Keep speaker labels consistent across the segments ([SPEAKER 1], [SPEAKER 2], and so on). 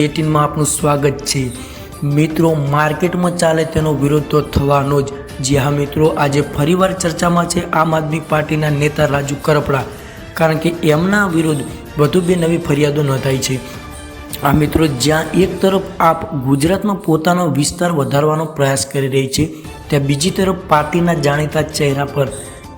[SPEAKER 1] એટીનમાં આપનું સ્વાગત છે. મિત્રો, માર્કેટમાં ચાલે તેનો વિરોધ તો થવાનો જ. જી હા, મિત્રો, આજે ફરીવાર ચર્ચામાં છે આમ આદમી પાર્ટીના નેતા રાજુ કરપડા. કારણ કે એમના વિરુદ્ધ વધુ બે નવી ફરિયાદો નોંધાઈ છે. આ મિત્રો, જ્યાં એક તરફ આપ ગુજરાતમાં પોતાનો વિસ્તાર વધારવાનો પ્રયાસ કરી રહી છે, ત્યાં બીજી તરફ પાર્ટીના જાણીતા ચહેરા પર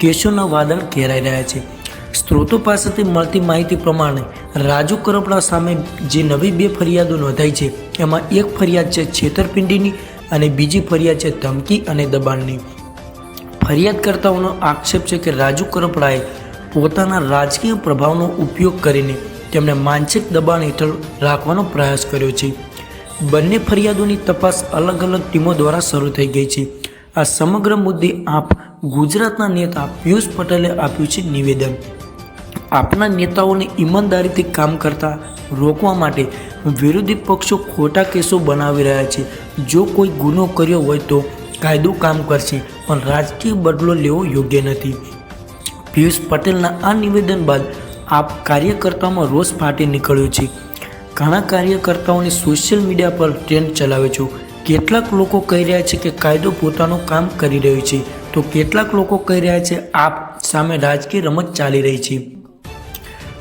[SPEAKER 1] કેશોના વાદળ ઘેરાઈ રહ્યા છે. સ્ત્રોતો પાસેથી મળતી માહિતી પ્રમાણે રાજુ કરપડા સામે જે નવી બે ફરિયાદો નોંધાઈ છે, એમાં એક ફરિયાદ છે છેતરપિંડીની અને બીજી ફરિયાદ છે ધમકી અને દબાણની. ફરિયાદકર્તાઓનો આક્ષેપ છે કે રાજુ કરપડાએ પોતાના રાજકીય પ્રભાવનો ઉપયોગ કરીને તેમને માનસિક દબાણ હેઠળ રાખવાનો પ્રયાસ કર્યો છે. બંને ફરિયાદોની તપાસ અલગ અલગ ટીમો દ્વારા શરૂ થઈ ગઈ છે. આ સમગ્ર મુદ્દે આપ ગુજરાતના નેતા પિયુષ પટેલે આપ્યું છે નિવેદન. આપના નેતાઓને ઈમાનદારીથી કામ કરતા રોકવા માટે વિરોધી પક્ષો ખોટા કેસો બનાવી રહ્યા છે. જો કોઈ ગુનો કર્યો હોય તો કાયદો કામ કરશે, પણ રાજકીય બદલો લેવો યોગ્ય નથી. પિયુષ પટેલના આ નિવેદન બાદ આપ કાર્યકર્તાઓમાં રોષ ફાટી નીકળ્યો છે. ઘણા કાર્યકર્તાઓને સોશિયલ મીડિયા પર ટ્રેન્ડ ચલાવે છે. કેટલાક લોકો કહી રહ્યા છે કે કાયદો પોતાનું કામ કરી રહ્યો છે. તો કેટલાક લોકો કહી રહ્યા છે, આપ સામે રાજકીય રમત ચાલી રહી છે.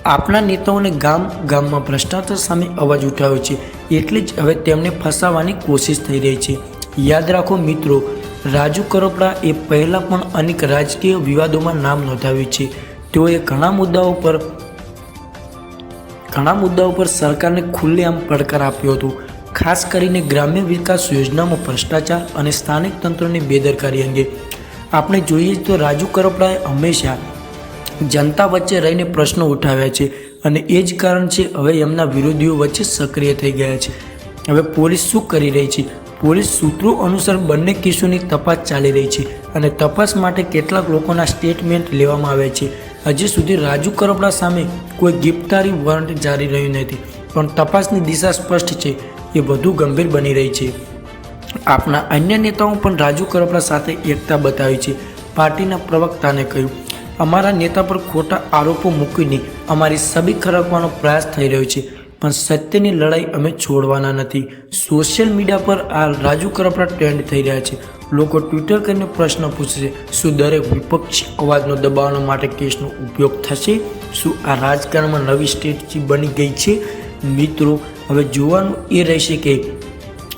[SPEAKER 1] આપના નેતાઓને ગામ, ગામમાં ભ્રષ્ટાચાર સામે અવાજ ઉઠાવ્યો છે. એટલે જ હવે તેમને ફસાવવાની કોશિશ થઈ રહી છે. યાદ રાખો મિત્રો, રાજુ કરપડા એ પહેલાં પણ અનેક રાજકીય વિવાદોમાં નામ નોંધાવ્યું છે. તેઓએ ઘણા મુદ્દાઓ પર, ઘણા મુદ્દાઓ પર સરકારને ખુલ્લેઆમ પડકાર આપ્યો હતો. ખાસ કરીને ગ્રામ્ય વિકાસ યોજનામાં ભ્રષ્ટાચાર અને સ્થાનિક તંત્રની બેદરકારી અંગે. આપણે જોઈએ તો રાજુ કરપડાએ હંમેશા જનતા વચ્ચે રહીને પ્રશ્નો ઉઠાવ્યા છે અને એ જ કારણ છે હવે એમના વિરોધીઓ વચ્ચે સક્રિય થઈ ગયા છે. હવે પોલીસ શું કરી રહી છે? પોલીસ સૂત્રો અનુસાર બંને કેસોની તપાસ ચાલી રહી છે અને તપાસ માટે કેટલાક લોકોના સ્ટેટમેન્ટ લેવામાં આવ્યા છે. હજી સુધી રાજુ કરપડા સામે કોઈ ગિરફ્તારી વોરંટ જારી રહ્યું નથી, પણ તપાસની દિશા સ્પષ્ટ છે. એ વધુ ગંભીર બની રહી છે. આપના અન્ય નેતાઓ પણ રાજુ કરપડા સાથે એકતા બતાવી છે. પાર્ટીના પ્રવક્તાને કહ્યું અમારા નેતા પર ખોટા આરોપો મૂકીને અમારી છબી ખરાબવાનો પ્રયાસ થઈ રહ્યો છે. પણ સત્યની લડાઈ અમે છોડવાના નથી. સોશિયલ મીડિયા પર આ રાજુ કરપડા ટ્રેન્ડ થઈ રહ્યા છે. લોકો ટ્વિટર કરીને પ્રશ્ન પૂછે છે, શું દરેક વિપક્ષી અવાજનો દબાવવા માટે કેસનો ઉપયોગ થશે? શું આ રાજકારણમાં નવી સ્ટ્રેટજી બની ગઈ છે? મિત્રો, હવે જોવાનું એ રહેશે કે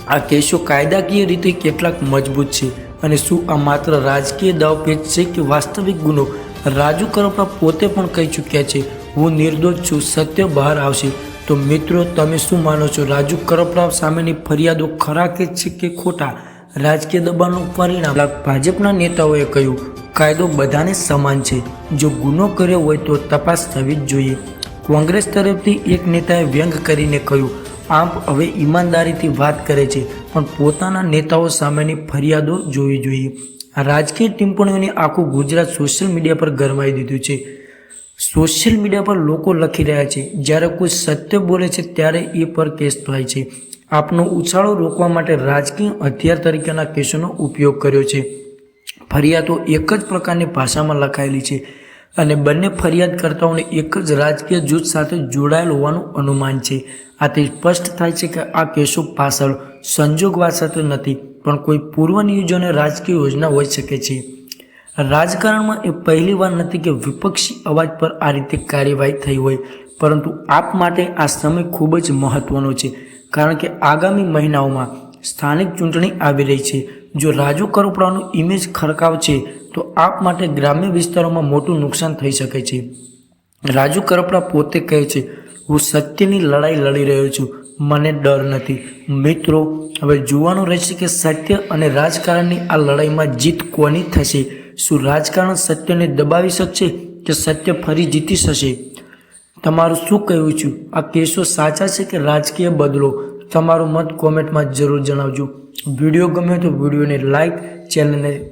[SPEAKER 1] આ કેસો કાયદાકીય રીતે કેટલાક મજબૂત છે. અને શું આ માત્ર રાજકીય દાવપેચ છે કે વાસ્તવિક ગુનો? રાજુ કરોપરા પોતે પણ કહી ચૂક્યા છે, હું નિર્દોષ છું, સત્ય બહાર આવશે. તો મિત્રો, તમે શું માનો છો? રાજુ કરોપરા સામેની ફરિયાદો ખરા કે છે કે ખોટા? રાજકીય દબાણનું પરિણામ? ભાજપના નેતાઓએ કહ્યું, કાયદો બધાને સમાન છે. જો ગુનો કર્યો હોય તો તપાસ થવી જ જોઈએ. કોંગ્રેસ તરફથી એક નેતાએ વ્યંગ કરીને કહ્યું, આમ હવે ઈમાનદારીથી વાત કરે છે. પણ પોતાના નેતાઓ સામેની ફરિયાદો જોવી જોઈએ. રાજકીય ટિપ્પણીઓને આખું ગુજરાત સોશિયલ મીડિયા પર ગરમાવી દીધું છે. સોશિયલ મીડિયા પર લોકો લખી રહ્યા છે. જ્યારે કોઈ સત્ય બોલે છે ત્યારે એ પર કેસ થાય છે. આપનો ઉછાળો રોકવા માટે રાજકીય હથિયાર તરીકેના કેસોનો ઉપયોગ કર્યો છે. ફરિયાદો એક જ પ્રકારની ભાષામાં લખાયેલી છે અને બંને ફરિયાદકર્તાઓને એક જ રાજકીય જૂથ સાથે જોડાયેલ હોવાનું અનુમાન છે. આથી સ્પષ્ટ થાય છે કે આ કેસો પાછળ સંજોગવાદ સાથે નથી, પણ કોઈ પૂર્વ નિયોજન રાજકીય યોજના હોઈ શકે છે. રાજકારણમાં એ પહેલી વાર નથી કે વિપક્ષી અવાજ પર આ રીતે કાર્યવાહી થઈ હોય, પરંતુ આપ માટે આ સમય ખૂબ જ મહત્વનો છે, કારણ કે આગામી મહિનાઓમાં સ્થાનિક ચૂંટણી આવી રહી છે. જો રાજુ કરપડાનું ઇમેજ ખરકાવ છે, તો આપ માટે ગ્રામ્ય વિસ્તારોમાં મોટું નુકસાન થઈ શકે છે. રાજુ કરપડા પોતે કહે છે, હું સત્યની લડાઈ લડી રહ્યો છું. મને ડર નથી. મિત્રો, હવે જોવાનું રહેશે કે સત્ય અને રાજકારણની આ લડાઈમાં જીત કોની થશે? શું રાજકારણ સત્યને દબાવી શકશે કે સત્ય ફરી જીતી શકશે? તમારું શું કહેવું છું? આ કેસો સાચા છે કે રાજકીય બદલો? તમારો મત કોમેન્ટમાં જરૂર જણાવજો. વીડિયો ગમે તો વિડીયોને લાઈક, ચેનલને